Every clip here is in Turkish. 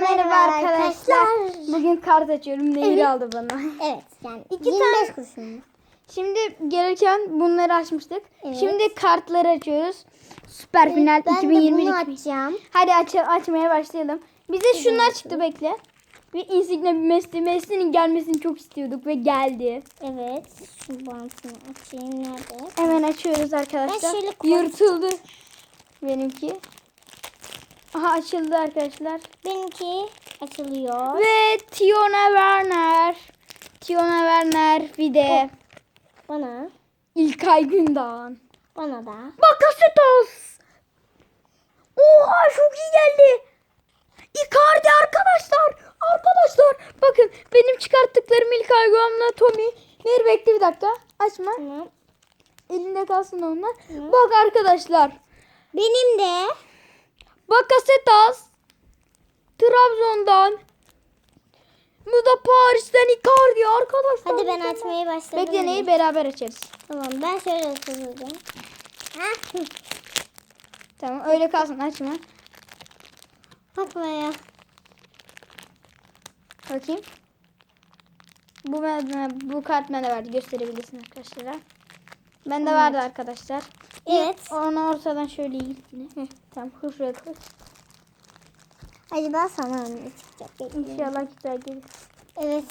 merhaba arkadaşlar. Bugün kart açıyorum. Nehir Evet. aldı bana. Evet yani İki 25 tane- kuruşum. Şimdi gelirken bunları açmıştık. Evet. Şimdi kartları açıyoruz. Süper final Evet, ben 2020. de bunu açacağım. Hadi aç açmaya başlayalım. Bize şunlar çıktı bekle. Bir Insignia bir Messi. Messi'nin gelmesini çok istiyorduk ve geldi. Evet. Şu bantını açayım. Nerede? Hemen açıyoruz arkadaşlar. Ben şöyle Yırtıldı. Benimki. Aha açıldı arkadaşlar. Benimki açılıyor. Ve Tiona Werner. Tiona Werner bir de Bana. İlkay Gündoğan. Bana da. Bakasetos. Oha çok iyi geldi. Icardi arkadaşlar. Arkadaşlar bakın benim çıkarttıklarım İlkay Gündoğan'la Tommy. Nehir bekle bir dakika. Açma. Tamam. Elinde kalsın onlar. Hı. Bak arkadaşlar. Benim de. Bakasetas. Trabzon'dan. Bu da Paris'ten Icardi arkadaşlar. Hadi ben açmaya başladım. Bekle neyi beraber açarız. Tamam ben şöyle açacağım. Ha? Tamam öyle kalsın açma. Bakma ya. Bakayım. Bu bu kart bende vardı. Gösterebilirsin arkadaşlara. Bende vardı arkadaşlar. Evet. Onu ortadan şöyle yine. Tamam şuraya koy. Acaba sana ne çıkacak? Bekleyin. İnşallah güzel gelir. Evet.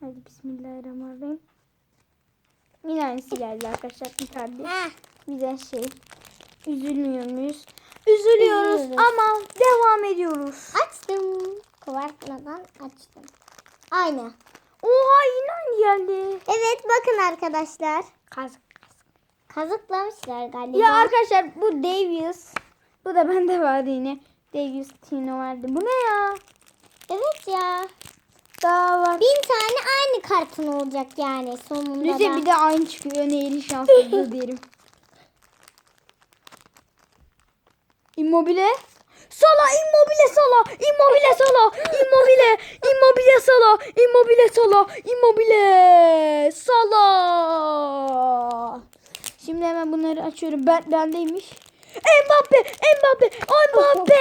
Hadi bismillahirrahmanirrahim. Yine aynısı geldi arkadaşlar. Icardi. Ha. Bize şey. Üzülmüyor muyuz? Üzülüyoruz Üzülüyoruz. ama devam ediyoruz. Açtım. Kovartmadan açtım. Aynı. Oha yine aynı geldi. Evet bakın arkadaşlar. Kazık. Kazıklamışlar galiba. Ya arkadaşlar bu Davies. Bu da bende vardı yine. Davies Tino vardı. Bu ne ya? Evet ya. Daha var. Bin tane aynı kartın olacak yani sonunda Lütfen da. bir de aynı çıkıyor. Nehir'in şanssızlığı derim. Immobile. Sala, immobile sala, immobile sala, immobile, immobile sala, immobile sala, immobile sala. Şimdi hemen bunları açıyorum. Ben bendeymiş. Mbappe, Mbappe, Mbappe.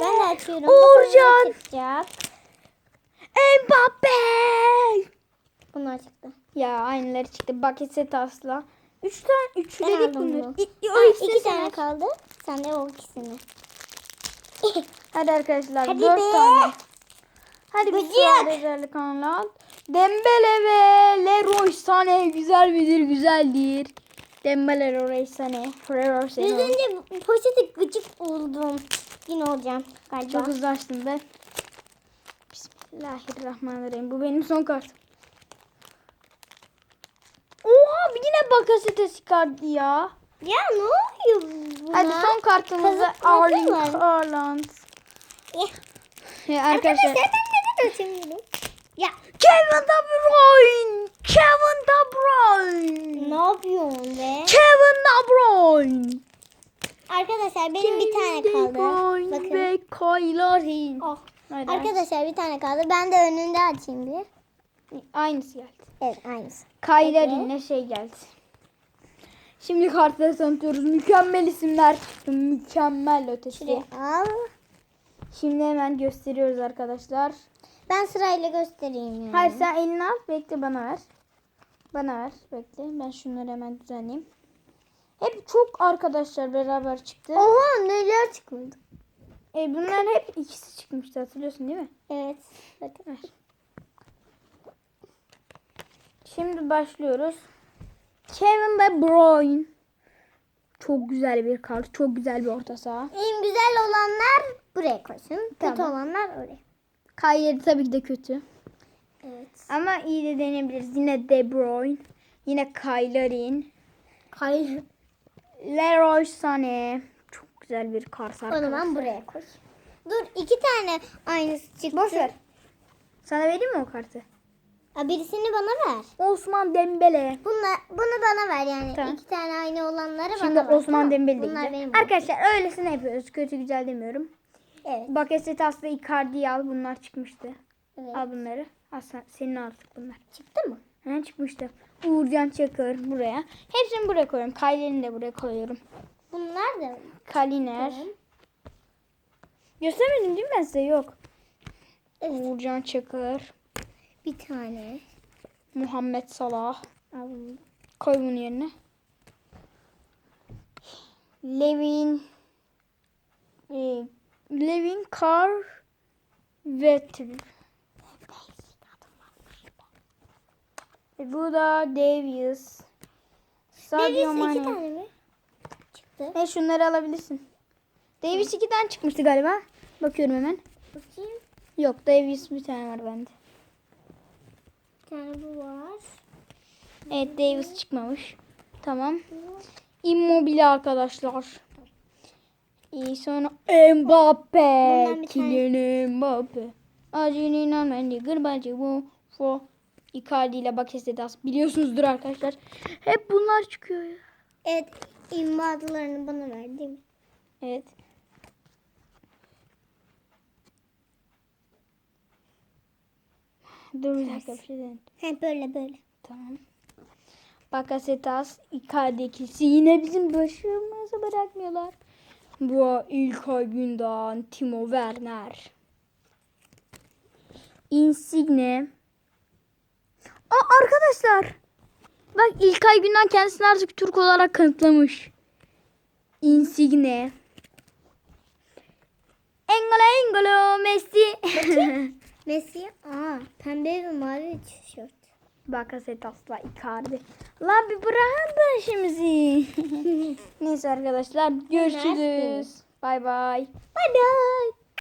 Ben de açıyorum. Uğurcan. Mbappe. Bunlar çıktı. Ya aynıları çıktı. Bucket asla. Üç tane, üçledik bunları. bunu. İ- Ha, iki tane aç. kaldı. Sen de o ikisini. Hadi arkadaşlar Hadi dört be. tane. Hadi bir özellik kanal. Dembele ve Leroy Sané güzel midir? Güzeldir. Dembele Leroy Sané. Leroy Biraz Sané. önce poşete gıcık oldum. Yine olacağım galiba. Çok hızlı açtım ben. Bismillahirrahmanirrahim. Bu benim son kartım. Oha yine Bakasetes çıkardı ya. Ya ne oluyor buna? Hadi son kartımızda Kazıklar Arling. Haaland. Eh, Ya Arkadaşlar? Ya Kevin De Bruyne. Kevin De Bruyne. ne yapıyorsun be? Kevin De Bruyne. Arkadaşlar benim bir tane kaldı. Bakın. Ve Kyler Oh. Aç. Arkadaşlar bir tane kaldı. Ben de önünde açayım bir. Aynısı geldi. Evet aynısı. Peki. yine şey geldi. Şimdi kartları tanıtıyoruz. Mükemmel isimler. Mükemmel ötesi. Şuraya al. Şimdi hemen gösteriyoruz arkadaşlar. Ben sırayla göstereyim yani. Hayır sen elini al. Bekle bana ver. Bana ver. Bekle. Ben şunları hemen düzenleyeyim. Hep çok arkadaşlar beraber çıktı. Oha neler çıkmadı. E, bunların hep ikisi çıkmıştı hatırlıyorsun değil mi? Evet. Bakın. Şimdi başlıyoruz. Kevin De Bruyne. Çok güzel bir kart. Çok güzel bir orta saha. En güzel olanlar buraya koysun. Kötü Tamam. olanlar oraya. Kyler tabii ki de kötü. Evet. Ama iyi de denebiliriz. Yine De Bruyne. Yine Kylerin. Hayır. Leroy Sané. Çok güzel bir kart O arkadaşlar. zaman buraya koy. Dur iki tane aynısı çıktı. Boş ver. Sana vereyim mi o kartı? Ha, birisini bana ver. Osman Dembele. Bunlar, bunu bana ver yani. Tamam. İki tane aynı olanları Şimdi bana ver. Osman tamam. Dembele de Bunlar güzel. benim. Arkadaşlar öylesine yapıyoruz. Kötü güzel demiyorum. Evet. Bakasetas'la Icardi'yi al. Bunlar çıkmıştı. evet. Al bunları. Al sen, senin artık bunlar. Çıktı mı? Ha, çıkmıştı. Uğurcan Çakır buraya. Hepsini buraya koyuyorum. Kyler'ini de buraya koyuyorum. Bunlar da. Kaliner. Göstermedim değil mi ben size? Yok. Evet. Uğurcan Çakır. Bir tane. Muhammed Salah. Al bunu. Koy bunu yerine. Levin e, Levin Carr Vetter. E, bu da Davies. Sadio Davis iki tane mi? Çıktı. E şunları alabilirsin. Davis iki tane çıkmıştı galiba. Bakıyorum hemen. Bakayım. Yok Davis bir tane var bende. Bir tane bu var. Evet Davis çıkmamış. Tamam. Immobile arkadaşlar. İyi sonra Mbappe. Kylian Mbappe. Acilina Mendy. Gırbacı bu. Fo. Icardi ile Bakasetas. Biliyorsunuzdur arkadaşlar. Hep bunlar çıkıyor ya. Evet. İmadalarını bana ver değil mi? Evet. Dur bir dakika bir şey denedim. He böyle böyle. Tamam. Bakasetas, Icardi ikisi yine bizim başımızı bırakmıyorlar. Bu İlkay Gündoğan, Timo Werner. Insigne. Arkadaşlar. Bak İlkay Gündoğan kendisini artık Türk olarak kanıtlamış. Insigne. Engolo Engolo Messi. Messi. Aa pembe ve mavi tişört. Bakasetas'la Icardi. La bir bırakın da işimizi. Neyse arkadaşlar görüşürüz. Bay bay. Bye bye.